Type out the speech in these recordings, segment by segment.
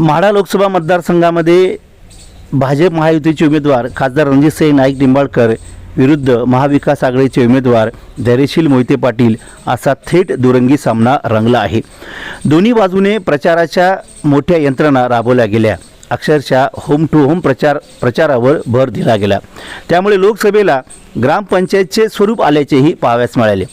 म्हाडा लोकसभा मतदारसंघामध्ये भाजप महायुतीचे उमेदवार खासदार रणजितसिंह नाईक निंबाळकर विरुद्ध महाविकास आघाडीचे उमेदवार धैर्यशील मोहिते पाटील असा थेट दुरंगी सामना रंगला आहे. दोन्ही बाजूने प्रचाराच्या मोठ्या यंत्रणा राबवल्या गेल्या. अक्षरशः होम टू होम प्रचार प्रचारावर भर दिला गेला. त्यामुळे लोकसभेला ग्रामपंचायतचे स्वरूप आल्याचेही पाहाव्यास मिळाले.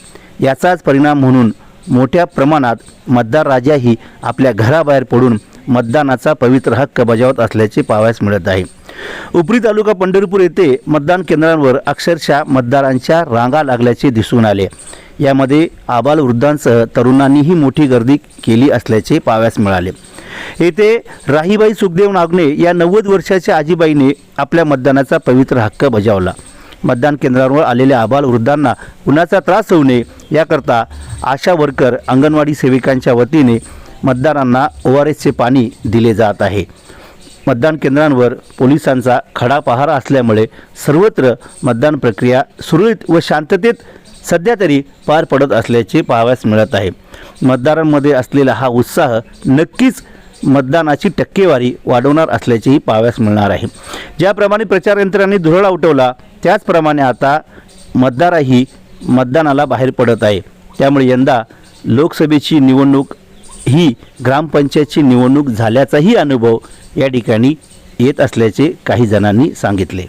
याचाच परिणाम म्हणून मोठ्या प्रमाणात मतदार राजाही आपल्या घराबाहेर पडून मतदानाचा पवित्र हक्क बजावत असल्याचे पाहावयास मिळत आहे. उपरी तालुका पंढरपूर येथे मतदान केंद्रांवर अक्षरशः मतदारांच्या रांगा लागल्याचे दिसून आले. यामध्ये आबाल वृद्धांसह तरुणांनीही मोठी गर्दी केली असल्याचे पाहाव्यास मिळाले. येथे राहीबाई सुखदेव नागणे या नव्वद वर्षाच्या आजीबाईने आपल्या मतदानाचा पवित्र हक्क बजावला. मतदान केंद्रावर आलेल्या आबाल वृद्धांना उन्हाचा त्रास होऊ नये याकरता आशा वर्कर अंगणवाडी सेविकांच्या वतीने मतदारांना ओ आर एसचे पाणी दिले जात आहे. मतदान केंद्रांवर पोलिसांचा खडा पहारा असल्यामुळे सर्वत्र मतदान प्रक्रिया सुरळीत व शांततेत सध्या तरी पार पडत असल्याचे पाहावयास मिळत आहे. मतदारांमध्ये असलेला हा उत्साह नक्कीच मतदानाची टक्केवारी वाढवणार असल्याचेही पाहाव्यास मिळणार आहे. ज्याप्रमाणे प्रचार यंत्रांनी धुरळा उठवला त्याचप्रमाणे आता मतदारही मतदानाला बाहेर पडत आहे. त्यामुळे यंदा लोकसभेची निवडणूक ही ग्रामपंचायतची निवडणूक झाल्याचाही अनुभव या ठिकाणी येत असल्याचे काही जणांनी सांगितले.